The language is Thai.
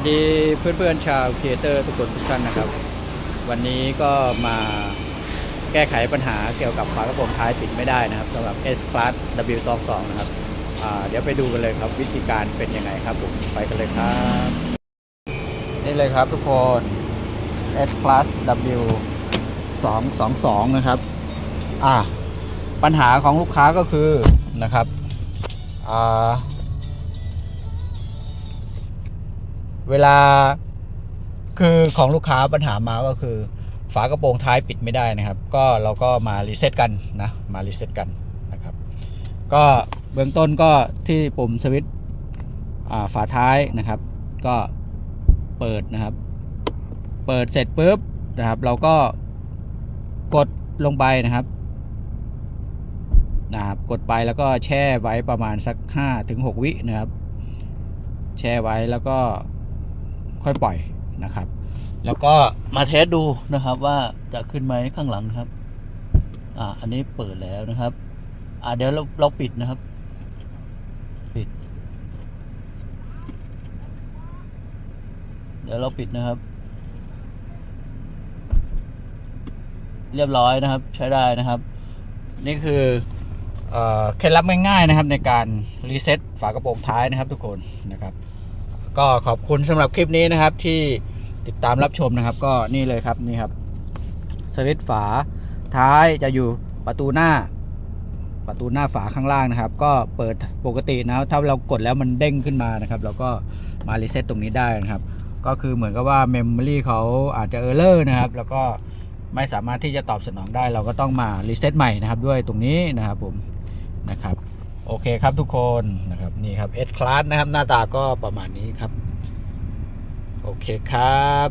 วัสดีเพื่อนๆชาวครีเอเตอร์ทุกคนทุกท่านนะครับ วันนี้ก็มาแก้ไขปัญหาเกี่ยวกับฝากระโปรงท้ายปิดไม่ได้นะครับสำหรับ S Class W ตอง2นะครับเดี๋ยวไปดูกันเลยครับวิธีการเป็นยังไงครับผมไปกันเลยครับ นี่เลยครับทุกคน S Plus W 222นะครับอ่าปัญหาของลูกค้าก็คือนะครับอ่า เวลาคือของลูกค้าปัญหามาก็คือ ฝากระโปรงท้ายปิดไม่ได้นะครับ ก็เราก็มารีเซ็ตกันนะมารีเซ็ตกันนะครับ ก็เบื้องต้นก็ที่ปุ่มสวิตช์ฝาท้ายนะครับ ก็เปิดนะครับ เปิดเสร็จปุ๊บนะครับ เราก็กดลงไปนะครับนะครับกดไปแล้วก็แช่ไว้ประมาณสัก5ถึง6วินะครับ แช่ไว้แล้วก็ ค่อยปล่อยนะครับ แล้วก็มาเทสดูนะครับว่าจะขึ้นไหมข้างหลังครับ อ่า อันนี้เปิดแล้วนะครับ อ่าเดี๋ยวเราเราปิดนะครับ ปิด เดี๋ยวเราปิดนะครับ เรียบร้อยนะครับ ใช้ได้นะครับ นี่คือเอ่อเคล็ดลับง่ายๆนะครับในการรีเซ็ตฝากระโปรงท้ายนะครับทุกคนนะครับ ก็ขอบคุณสำหรับคลิปนี้นะครับที่ติดตามรับชมนะครับ ก็นี่เลยครับนี่ครับสวิตฝาท้ายจะอยู่ประตูหน้า ประตูหน้าฝาข้างล่างนะครับ ก็เปิดปกตินะถ้าเรากดแล้วมันเด้งขึ้นมานะครับ เราก็มารีเซ็ตตรงนี้ได้นะครับ ก็คือเหมือนกับว่าเมมโมรี่เขาอาจจะเออร์เลอร์นะครับ แล้วก็ไม่สามารถที่จะตอบสนองได้ เราก็ต้องมารีเซ็ตใหม่นะครับ ด้วยตรงนี้นะครับผมนะครับ โอเคครับทุกคนนะครับนี่ครับ S Class นะครับ หน้าตาก็ประมาณนี้ครับ โอเคครับ